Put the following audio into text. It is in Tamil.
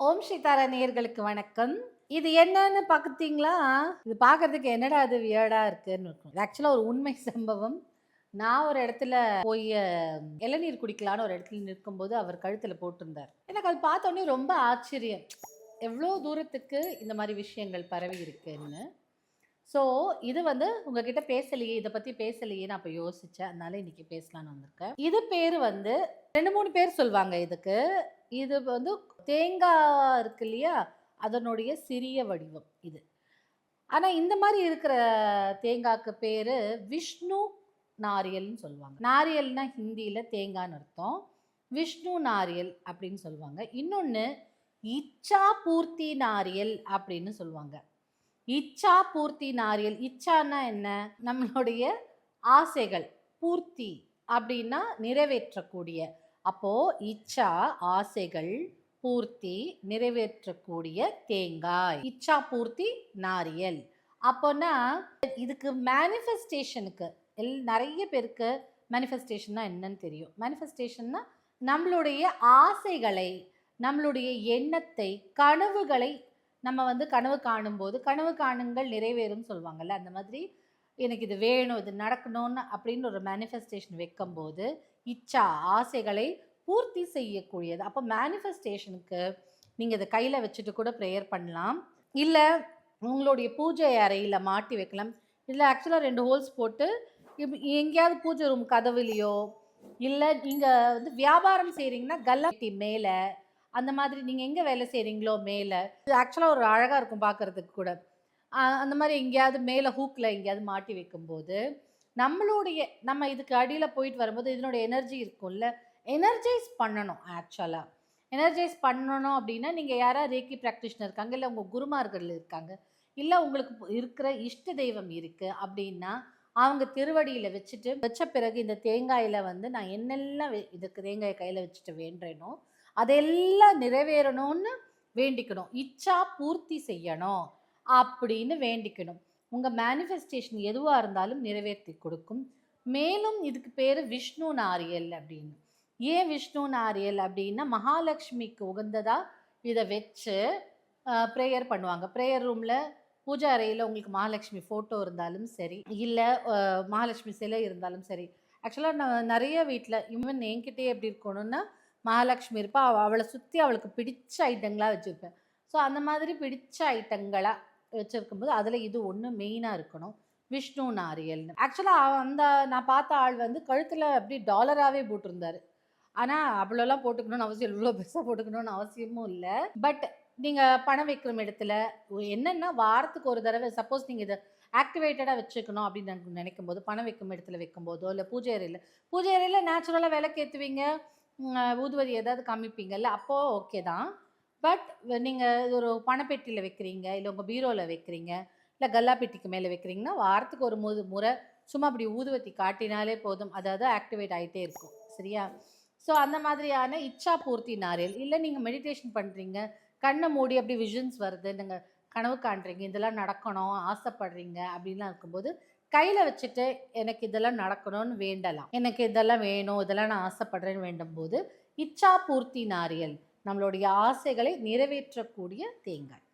ஓம் சீதாரா நேயர்களுக்கு வணக்கம். இது என்னன்னு பார்த்தீங்களா இது பார்க்கறதுக்கு என்னடா அது வியர்டாக இருக்குன்னு இருக்கும். இது ஆக்சுவலாக ஒரு உண்மை சம்பவம். நான் ஒரு இடத்துல போய் இளநீர் குடிக்கலான்னு ஒரு இடத்துல நிற்கும்போது அவர் கழுத்தில் போட்டிருந்தார். எனக்கு அது பார்த்தோன்னே ரொம்ப ஆச்சரியம். எவ்வளோ தூரத்துக்கு இந்த மாதிரி விஷயங்கள் பரவி இருக்குன்னு. ஸோ இது வந்து உங்ககிட்ட பேசலையே இதை பற்றி பேசலையே நான் இப்போ யோசித்தேன் அதனால இன்னைக்கு பேசலான்னு வந்திருக்கேன். இது பேர் வந்து ரெண்டு மூணு பேர் சொல்லுவாங்க இதுக்கு. இது வந்து தேங்காய் இருக்கு இல்லையா? அதனுடைய சிறிய வடிவம் இது. ஆனால் இந்த மாதிரி இருக்கிற தேங்காய்க்கு பேர் விஷ்ணு நாரியல்னு சொல்லுவாங்க. நாரியல்னா ஹிந்தியில் தேங்காய்னு அர்த்தம். விஷ்ணு நாரியல் அப்படின்னு சொல்லுவாங்க. இன்னொன்று இச்சா பூர்த்தி நாரியல் அப்படின்னு சொல்லுவாங்க. இச்சா பூர்த்தி நாரியல் இச்சான்னா என்ன? நம்மளுடைய ஆசைகள் பூர்த்தி அப்படின்னா நிறைவேற்றக்கூடிய அப்போது இச்சா ஆசைகள் பூர்த்தி நிறைவேற்றக்கூடிய தேங்காய். இச்சா பூர்த்தி நாரியல். அப்போனா இதுக்கு மேனிஃபெஸ்டேஷனுக்கு எல் நிறைய பேருக்கு மேனிஃபெஸ்டேஷன்னா என்னன்னு தெரியும். மேனிஃபெஸ்டேஷன்னா நம்மளுடைய ஆசைகளை நம்மளுடைய எண்ணத்தை கனவுகளை நம்ம வந்து கனவு காணும்போது கனவு காணுங்கள் நிறைவேறும் சொல்லுவாங்கள்ல அந்த மாதிரி எனக்கு இது வேணும் இது நடக்கணும்னு அப்படின்னு ஒரு மேனிஃபெஸ்டேஷன் வைக்கும்போது இச்சா ஆசைகளை பூர்த்தி செய்யக்கூடியது. அப்போ மேனிஃபெஸ்டேஷனுக்கு நீங்கள் இதை கையில் வச்சுட்டு கூட ப்ரேயர் பண்ணலாம். இல்லை உங்களுடைய பூஜை அறையில் மாட்டி வைக்கலாம். இல்லை ஆக்சுவலாக ரெண்டு ஹோல்ஸ் போட்டு எங்கேயாவது பூஜை ரூம் கதவுலையோ இல்லை நீங்கள் வந்து வியாபாரம் செய்கிறீங்கன்னா கல்லாட்டி மேலே அந்த மாதிரி நீங்கள் எங்கே வேலை செய்கிறீங்களோ மேலே இது ஆக்சுவலாக ஒரு அழகாக இருக்கும் பார்க்குறதுக்கு கூட. அந்த மாதிரி எங்கேயாவது மேலே ஹூக்கில் எங்கேயாவது மாட்டி வைக்கும்போது நம்மளுடைய நம்ம இதுக்கு அடியில் போயிட்டு வரும்போது இதனுடைய எனர்ஜி இருக்கும்ல. எனர்ஜைஸ் பண்ணணும் ஆக்சுவலாக எனர்ஜைஸ் பண்ணணும் அப்படின்னா நீங்கள் யாராவது ரேக்கி ப்ராக்டிஷனர் இருக்காங்க இல்லை உங்கள் குருமார்கள் இருக்காங்க இல்லை உங்களுக்கு இருக்கிற இஷ்ட தெய்வம் இருக்குது அப்படின்னா அவங்க திருவடியில் வச்சுட்டு வச்ச பிறகு இந்த தேங்காயில் வந்து நான் என்னெல்லாம் இதுக்கு தேங்காயை கையில் வச்சுட்டு வேண்டேனோ அதெல்லாம் நிறைவேறணும்னு வேண்டிக்கணும். இச்சா பூர்த்தி செய்யணும் அப்படின்னு வேண்டிக்கணும். உங்கள் மேனிஃபெஸ்டேஷன் எதுவாக இருந்தாலும் நிறைவேற்றி கொடுக்கும். மேலும் இதுக்கு பேர் விஷ்ணு நாரியல் அப்படின்னு. ஏன் விஷ்ணு நாரியல் அப்படின்னா மகாலட்சுமிக்கு உகந்ததாக இதை வச்சு ப்ரேயர் பண்ணுவாங்க. ப்ரேயர் ரூமில் பூஜா அறையில் உங்களுக்கு மகாலட்சுமி ஃபோட்டோ இருந்தாலும் சரி இல்லை மகாலட்சுமி சிலை இருந்தாலும் சரி. ஆக்சுவலாக நான் நிறைய வீட்டில் இவன் என்கிட்டே எப்படி இருக்கணும்னா மகாலட்சுமி இருப்பா அவ அவளை சுற்றி அவளுக்கு பிடிச்ச ஐட்டங்களாக வச்சுருப்பேன். ஸோ அந்த மாதிரி பிடிச்ச ஐட்டங்களாக வச்சுருக்கும்போது அதில் இது ஒன்று மெயினாக இருக்கணும். விஷ்ணு நாரியல்னு ஆக்சுவலாக அந்த நான் பார்த்த ஆள் வந்து கழுத்தில் அப்படி டாலராகவே போட்டிருந்தார். ஆனால் அவ்வளோலாம் போட்டுக்கணும்னு அவசியம் இல்லை. இவ்வளோ பெருசாக போட்டுக்கணும்னு அவசியமும் இல்லை. பட் நீங்கள் பணம் வைக்கிற இடத்துல என்னென்னா வாரத்துக்கு ஒரு தடவை சப்போஸ் நீங்கள் இதை ஆக்டிவேட்டடாக வச்சுக்கணும் அப்படின்னு நினைக்கும் போது பணம் வைக்கும் இடத்துல வைக்கும்போதோ இல்லை பூஜை அறையில் பூஜை அறையில் நேச்சுரலாக விளக்கேற்றுவீங்க ஊதுவதி ஏதாவது காமிப்பீங்கல்ல அப்போது ஓகே தான். பட் நீங்கள் ஒரு பணப்பெட்டியில் வைக்கிறீங்க இல்லை உங்கள் பீரோவில் வைக்கிறீங்க இல்லை கல்லா பெட்டிக்கு மேலே வைக்கிறீங்கன்னா வாரத்துக்கு ஒரு முது முறை சும்மா அப்படி ஊதுவத்தி காட்டினாலே போதும். அதாவது ஆக்டிவேட் ஆகிட்டே இருக்கும். சரியா? ஸோ அந்த மாதிரியான இச்சா பூர்த்தி நாரியல் இல்லை நீங்கள் மெடிடேஷன் பண்ணுறீங்க கண்ணை மூடி அப்படி விஷன்ஸ் வருது நீங்கள் கனவு காண்றீங்க இதெல்லாம் நடக்கணும் ஆசைப்படுறீங்க அப்படின்லாம் இருக்கும்போது கையில் வச்சுட்டு எனக்கு இதெல்லாம் நடக்கணும்னு வேண்டலாம். எனக்கு இதெல்லாம் வேணும் இதெல்லாம் நான் ஆசைப்படுறேன்னு வேண்டும் போது இச்சா பூர்த்தி நாரியல் நம்மளுடைய ஆசைகளை நிறைவேற்றக்கூடிய தேங்காய்.